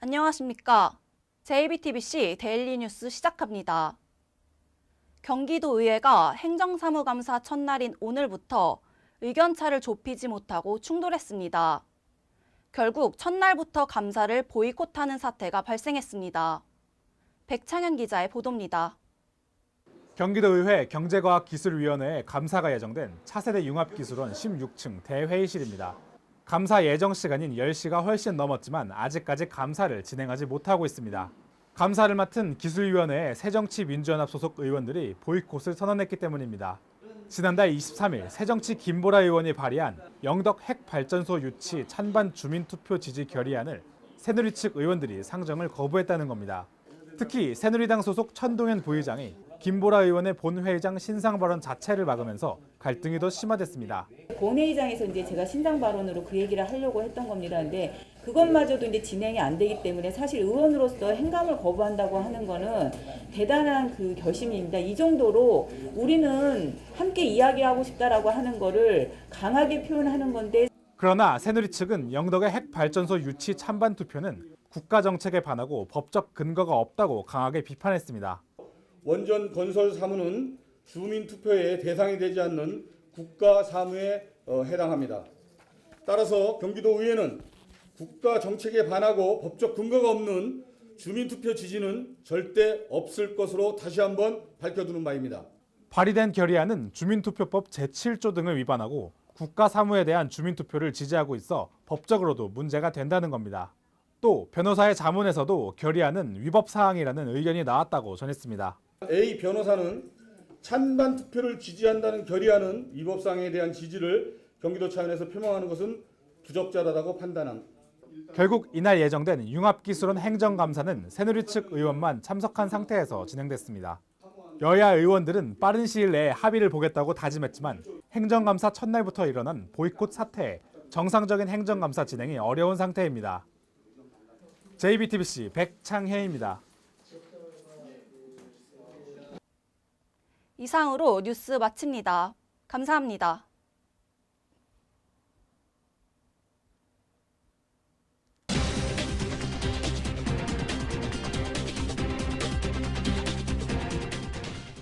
안녕하십니까. JBTBC 데일리 뉴스 시작합니다. 경기도의회가 행정사무감사 첫날인 오늘부터 의견차를 좁히지 못하고 충돌했습니다. 결국 첫날부터 감사를 보이콧하는 사태가 발생했습니다. 백창현 기자의 보도입니다. 경기도의회 경제과학기술위원회에 감사가 예정된 차세대 융합기술원 16층 대회의실입니다. 감사 예정 시간인 10시가 훨씬 넘었지만 아직까지 감사를 진행하지 못하고 있습니다. 감사를 맡은 기술위원회의 새정치민주연합 소속 의원들이 보이콧을 선언했기 때문입니다. 지난달 23일 새정치 김보라 의원이 발의한 영덕 핵발전소 유치 찬반 주민투표 지지 결의안을 새누리 측 의원들이 상정을 거부했다는 겁니다. 특히 새누리당 소속 천동현 부의장이 김보라 의원의 본회의장 신상 발언 자체를 막으면서 갈등이 더 심화됐습니다. 본회의장에서 이제 제가 신상 발언으로 그 얘기를 하려고 했던 겁니다. 근데 그것마저도 이제 진행이 안 되기 때문에 사실 의원으로서 행감을 거부한다고 하는 거는 대단한 그 결심입니다. 이 정도로 우리는 함께 이야기하고 싶다라고 하는 거를 강하게 표현하는 건데 그러나 새누리 측은 영덕의 핵 발전소 유치 찬반 투표는 국가 정책에 반하고 법적 근거가 없다고 강하게 비판했습니다. 원전 건설 사무는 주민 투표의 대상이 되지 않는 국가 사무에 어, 해당합니다. 따라서 경기도 의회는 국가 정책에 반하고 법적 근거가 없는 주민 투표 지지는 절대 없을 것으로 다시 한번 밝혀두는 바입니다. 발의된 결의안은 주민투표법 제7조 등을 위반하고 국가 사무에 대한 주민투표를 지지하고 있어 법적으로도 문제가 된다는 겁니다. 또 변호사의 자문에서도 결의안은 위법 사항이라는 의견이 나왔다고 전했습니다. A 변호사는 찬반 투표를 지지한다는 결의안은 위법사항에 대한 지지를 경기도 차원에서 표명하는 것은 부적절하다고 판단합니다. 결국 이날 예정된 융합기술원 행정감사는 새누리 측 의원만 참석한 상태에서 진행됐습니다. 여야 의원들은 빠른 시일 내에 합의를 보겠다고 다짐했지만 행정감사 첫날부터 일어난 보이콧 사태에 정상적인 행정감사 진행이 어려운 상태입니다. JBTBC 백창혜입니다. 이상으로 뉴스 마칩니다. 감사합니다.